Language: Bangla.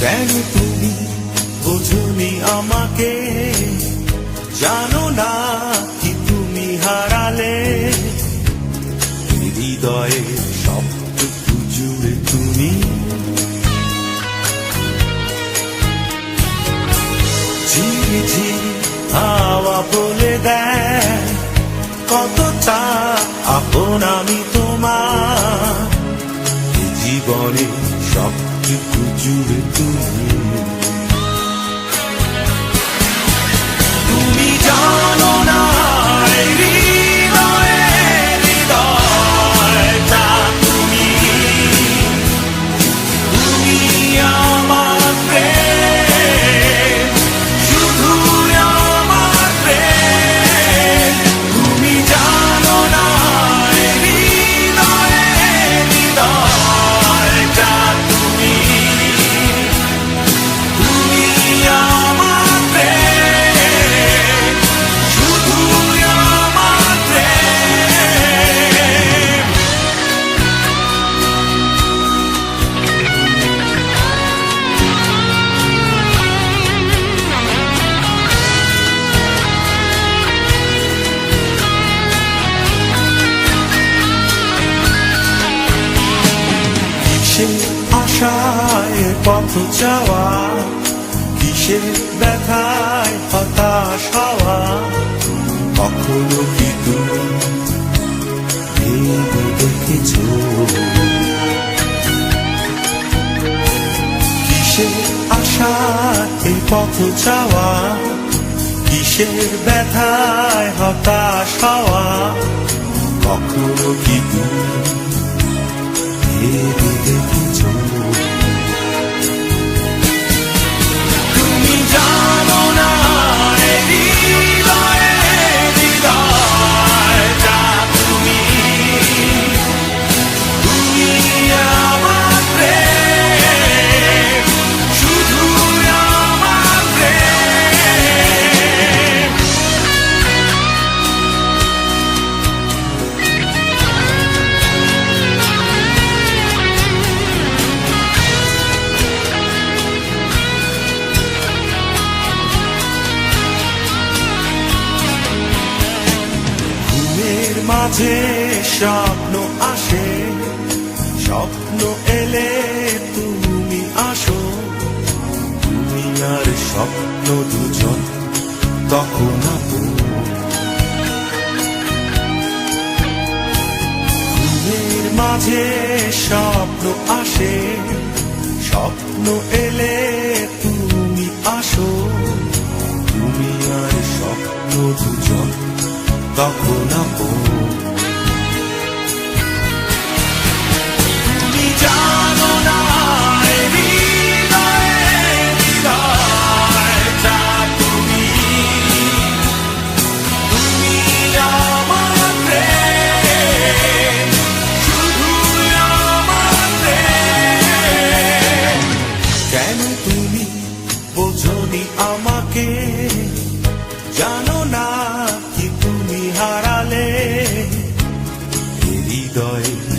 কেন তুমি বোঝনি আমাকে? জানো না কি তুমি হারালে। হৃদয়ে সবটুকু জুড়ে তুমি। ঝিরি ঝিরি হাওয়া বলে দেয়, কতটা আপন আমি তোমার। জীবনে সবটুকু জুড়ে তুমি তুমি জানো কিসের আশায় পথ যাওয়া কিসের ব্যথায় হতাশ হওয়া, কখনো কি তুমি দেখেছ? কিসের আশায় পথ যাওয়া কিসের ব্যথায় হতাশ হওয়া, কখনো কি ভেবে দেখেছ? মাঝে স্বপ্ন আসে, স্বপ্ন এলে তুমি আসো। তুমি আর স্বপ্ন দুজন তখন মাঝে স্বপ্ন আসে, স্বপ্ন এলে কেন তুমি বোঝনি আমাকে? জানো না কি তুমি হারালে? হৃদয়